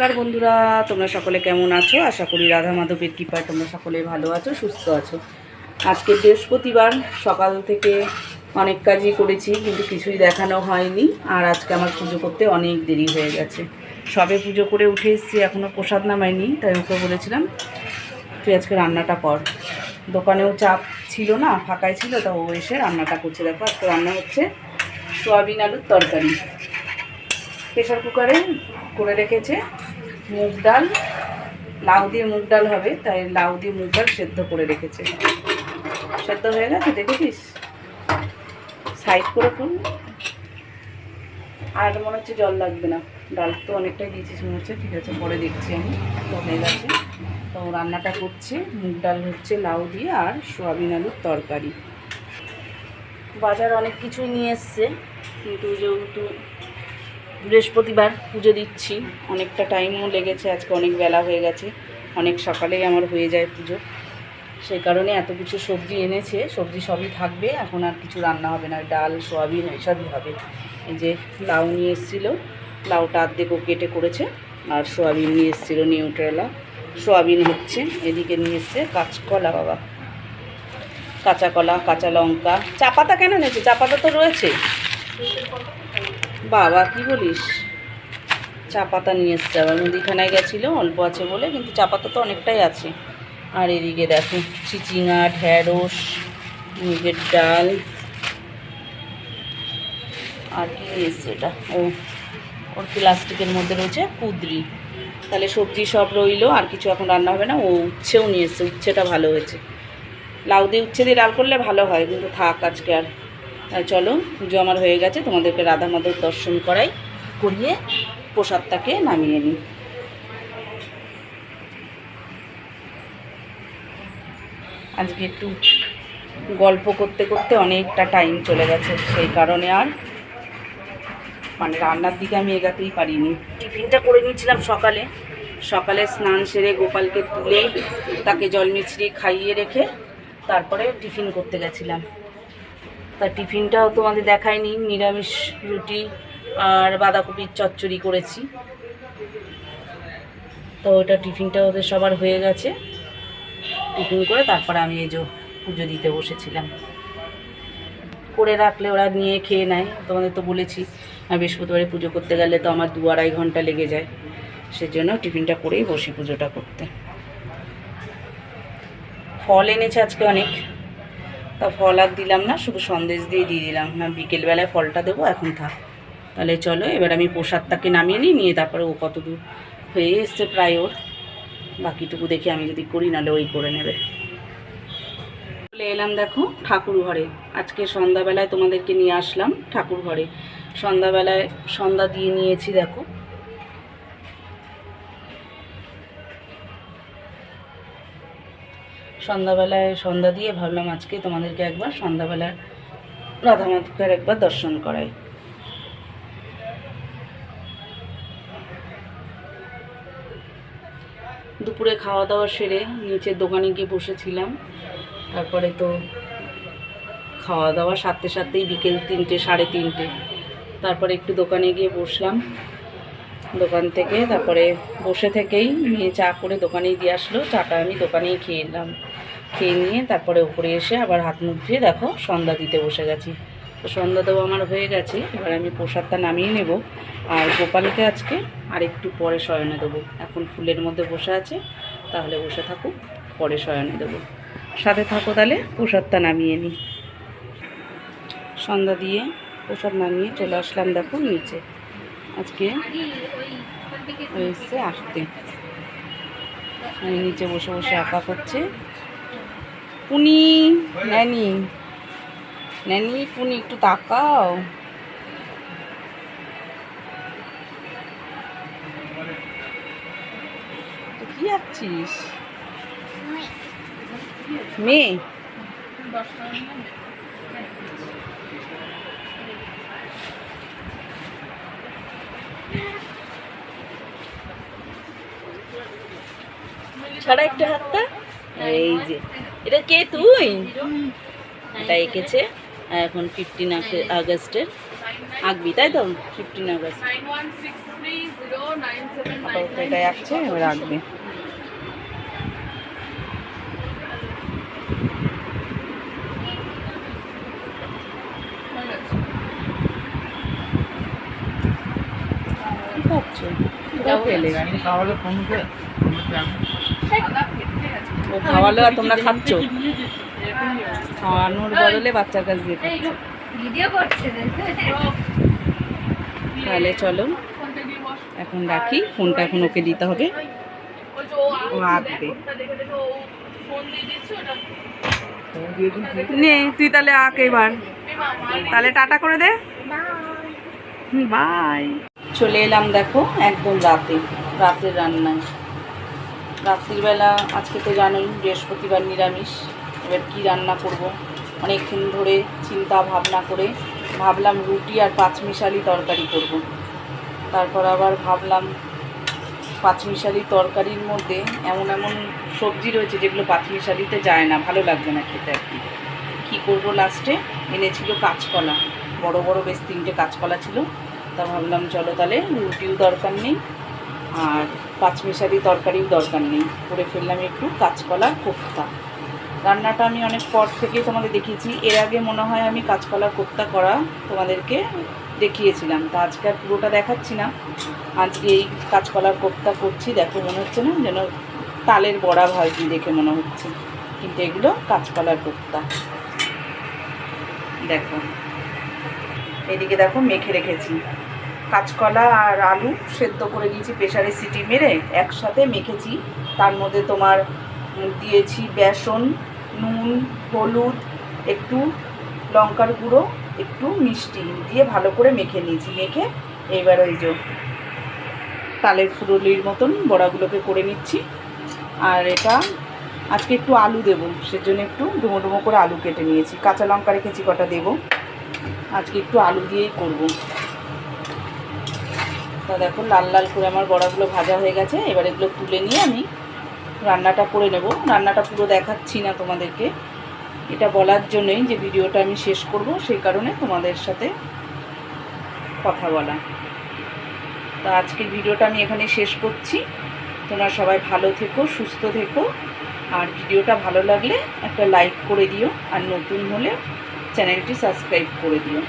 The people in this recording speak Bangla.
নমস্কার বন্ধুরা, তোমরা সকলে কেমন আছো? আশা করি রাধা মাধবের কৃপায় তোমরা সকলে ভালো আছো, সুস্থ আছো। আজকে বৃহস্পতিবার, সকাল থেকে অনেক কাজই করেছি, কিন্তু কিছুই দেখানো হয়নি, আর আজকে আমার পুজো করতে অনেক দেরি হয়ে গেছে। সবে পুজো করে উঠে এসেছি এখনও প্রসাদ নামাইনি, তাই ওকে বলেছিলাম, তুই আজকে রান্নাটা কর। দোকানেও চাপ ছিল না, ফাঁকাই ছিল, তা ও এসে রান্নাটা করছে। দেখো, আজকে রান্না হচ্ছে সোয়াবিন আলুর তরকারি। প্রেশার কুকারে করে রেখেছে মুগ ডাল। লাউ দিয়ে মুগ ডাল হবে, তাই লাউ দিয়ে মুগ ডাল সেদ্ধ করে রেখেছে। সেদ্ধ হয়ে গেছে, দেখেছিস? সাইড করে ফুল। আর মনে হচ্ছে জল লাগবে না। ডাল তো অনেকটাই দিয়েছিস মনে হচ্ছে। ঠিক আছে, পরে দেখছি আমি। তো হয়ে গেছে। তো রান্নাটা করছে। মুগ ডাল হচ্ছে লাউ দিয়ে আর সোয়াবিন আলুর তরকারি। বাজার অনেক কিছুই নিয়ে এসছে। কিন্তু যেহেতু বৃহস্পতিবার পুজো দিচ্ছি। অনেকটা টাইমও লেগেছে, আজকে অনেক বেলা হয়ে গেছে। অনেক সকালেই আমার হয়ে যায় পুজো। সেই কারণে এত কিছু সবজি এনেছে, সবজি সবই থাকবে। এখন আর কিছু রান্না হবে না, ডাল, সোয়াবিন এইসবই হবে। এই যে লাউ নিয়ে এসেছিল, লাউটা আর্ধেক ও কেটে করেছে, আর সোয়াবিন নিয়ে এসেছিল নিউট্রেলা। সোয়াবিন হচ্ছে, এদিকে নিয়ে এসছে কাঁচকলা। বাবা। কাঁচা কলা, কাঁচা লঙ্কা। চা পাতা কেন এনেছে? চা পাতা তো রয়েছে। বাবা, কি বলিস? চা পাতা নিয়ে এসছে আবার। মুদিখানায় গেছিল, অল্প আছে বলে, কিন্তু চা পাতা তো অনেকটাই আছে। আর এদিকে দেখো চিচিঙা ঢ্যাঁড়স, মুগের ডাল। আর কি এসছে এটা? ও, ওর প্লাস্টিকের মধ্যে রয়েছে কুদরি। তাহলে সবজি সব রইল, আর কিছু এখন রান্না হবে না। ও উচ্ছেও নিয়ে এসছে, উচ্ছেটা ভালো হয়েছে। লাউ দিয়ে উচ্ছে দিয়ে ডাল করলে ভালো হয়, কিন্তু থাক আজকে আর। চলো, পুজো আমার হয়ে গেছে, তোমাদেরকে রাধা মাধব দর্শন করাই, করিয়ে প্রসাদটাকে নামিয়ে নিই। আজকে একটু গল্প করতে করতে অনেকটা টাইম চলে গেছে, সেই কারণে আর মানে রান্নার দিকে আমি এগাতেই পারিনি। টিফিনটা করে নিয়েছিলাম সকালে। সকালে স্নান সেরে গোপালকে তুলে তাকে জল মিছরি খাইয়ে রেখে তারপরে টিফিন করতে গেছিলাম। তা টিফিনটাও তোমাদের দেখায়নি নিরামিষ রুটি আর বাঁধাকপির চচ্চড়ি করেছি। তো ওটা টিফিনটা ওদের সবার হয়ে গেছে। টিফিন করে তারপরে আমি এই যে পুজো দিতে বসেছিলাম। করে রাখলে ওরা নিয়ে খেয়ে নেয়, তোমাদের তো বলেছি বৃহস্পতিবারে পুজো করতে গেলে তো আমার দু আড়াই ঘণ্টা লেগে যায়। সেজন্য টিফিনটা করেই বসি পুজোটা করতে। ফল এনেছে আজকে অনেক। তা ফল আর দিলাম না, শুধু সন্দেশ দিয়ে দিয়ে দিলাম। না, বিকেলবেলায় ফলটা দেবো, এখন থাক। তাহলে চলো, এবার আমি প্রসাদটাকে নামিয়ে নিই, নিয়ে তারপরে ও কত দূর হয়ে এসছে প্রায় ওর। বাকিটুকু দেখে আমি যদি করি, নাহলে ওই করে নেবে। চলে এলাম দেখো, ঠাকুর ঘরে। আজকে সন্ধ্যাবেলায় তোমাদেরকে নিয়ে আসলাম ঠাকুর ঘরে। সন্ধ্যাবেলায় সন্ধ্যা দিয়ে নিয়েছি, দেখো। সন্ধ্যাবেলায় সন্ধ্যা দিয়ে ভাবলাম আজকে তোমাদেরকে একবার সন্ধ্যাবেলায় রাধা মাধবের একবার দর্শন করাই। দুপুরে খাওয়া দাওয়া সেরে নিচের দোকানে গিয়ে বসেছিলাম। তারপরে তো খাওয়া দাওয়া সারতে সারতেই বিকেল তিনটে, সাড়ে তিনটে। তারপরে একটু দোকানে গিয়ে বসলাম। দোকান থেকে, তারপরে বসে থেকেই মেয়ে চা করে দোকানেই দিয়ে আসলো। চাটা আমি দোকানেই খেয়ে এলাম খেয়ে নিয়ে তারপরে উপরে এসে আবার হাত মুখ ধুয়ে দেখো সন্ধ্যা দিতে বসে গেছি। তো সন্ধ্যা দেওয়া আমার হয়ে গেছে, এবার আমি প্রসাদটা নামিয়ে নেব। আর গোপালকে আজকে আর একটু পরে শয়নে দেবো। এখন ফুলের মধ্যে বসে আছে, তাহলে বসে থাকুক, পরে শয়নে দেবো। সাথে থাকো তাহলে, প্রসাদটা নামিয়ে নিই সন্ধ্যা দিয়ে প্রসাদ নামিয়ে চলে আসলাম দেখো নিচে। আজকে এসছে আমি নিচে বসে বসে আঁকা করছে। পুনি ন্যানি ন্যানি পুনি একটু তাকাও। কি আছিস মেয়ে? ছাড়া একটা হাতটা? এই যে, এটা কে তুই? এটা এঁকেছে এখন ফিফটিন আগস্টের আঁকবি, তাই তো? Fifteen August. এটাই আসছে এবার রাখবে কি খাচ্ছ কোথাও পেলে? খাওয়ালে আর তোমরা খাচ্ছ? খাওয়ানোর বদলে বাচ্চার কাছ দিয়ে তাহলে চলো এখন রাখি ফোনটা এখন ওকে দিতে হবে। ও আঁকবে নে তুই তাহলে আঁক এবার। তাহলে টাটা করে দে। বাই। চলে এলাম দেখো একদম রাতে রাতের রান্নায়। রাত্রিবেলা, আজকে তো জানোই, বৃহস্পতিবার নিরামিষ। এবার কি রান্না করব? অনেকক্ষণ ধরে চিন্তা ভাবনা করে ভাবলাম রুটি আর পাঁচমিশালি তরকারি করব। তারপর আবার ভাবলাম পাঁচমিশালি তরকারির মধ্যে এমন এমন সবজি রয়েছে যেগুলো পাঁচমিশালিতে যায় না, ভালো লাগবে না খেতে আর কি। কী করব লাস্টে? এনেছিল কাঁচকলা, বড় বড় বেশ তিনটে কাঁচকলা ছিল। তা ভাবলাম চলো তাহলে রুটিও দরকার নেই। আর পাঁচমিশালি তরকারিও দরকার নেই। করে ফেললাম একটু কাঁচকলার কোপ্তা। রান্নাটা আমি অনেক পর থেকেই তোমাদের দেখিয়েছি। এর আগে মনে হয় আমি কাঁচকলার কোপ্তা করা তোমাদেরকে দেখিয়েছিলাম। তা আজকে আর পুরোটা দেখাচ্ছি না। আজকে এই কাঁচকলার কোপ্তা করছি। দেখো মনে হচ্ছে না যেন তালের বড়া ভাজি দেখে মনে হচ্ছে। কিন্তু এগুলো কাঁচকলার কোপ্তা। দেখো। এদিকে দেখো মেখে রেখেছি। কাঁচকলা আর আলু সেদ্ধ করে নিয়েছি প্রেশারে সিটি মেরে, একসাথে মেখেছি। তার মধ্যে তোমার দিয়েছি বেসন, নুন, হলুদ, একটু লঙ্কার গুঁড়ো, একটু মিষ্টি দিয়ে ভালো করে মেখে নিয়েছি। মেখে এইবার ওই যে তালের ফুরলির মতন বড়াগুলোকে করে নিচ্ছি। আর এটা আজকে একটু আলু দেবো, সেজন্য একটু ডুমো ডুমো করে আলু কেটে নিয়েছি। কাঁচা লঙ্কা রেখেছি কটা দেবো, আজকে একটু আলু দিয়েই করব। তা দেখো, লাল লাল করে আমার বড়াগুলো ভাজা হয়ে গেছে। এবার এগুলো তুলে নিয়ে আমি রান্নাটা করে নেব। রান্নাটা পুরো দেখাচ্ছি না তোমাদেরকে। এটা বলার জন্যই যে ভিডিওটা আমি শেষ করব, সেই কারণে তোমাদের সাথে কথা বলা। তা আজকের ভিডিওটা আমি এখানে শেষ করছি। তোমরা সবাই ভালো থেকো, সুস্থ থেকো। আর ভিডিওটা ভালো লাগলে একটা লাইক করে দিও। আর নতুন হলে চ্যানেলটি সাবস্ক্রাইব করে দিও।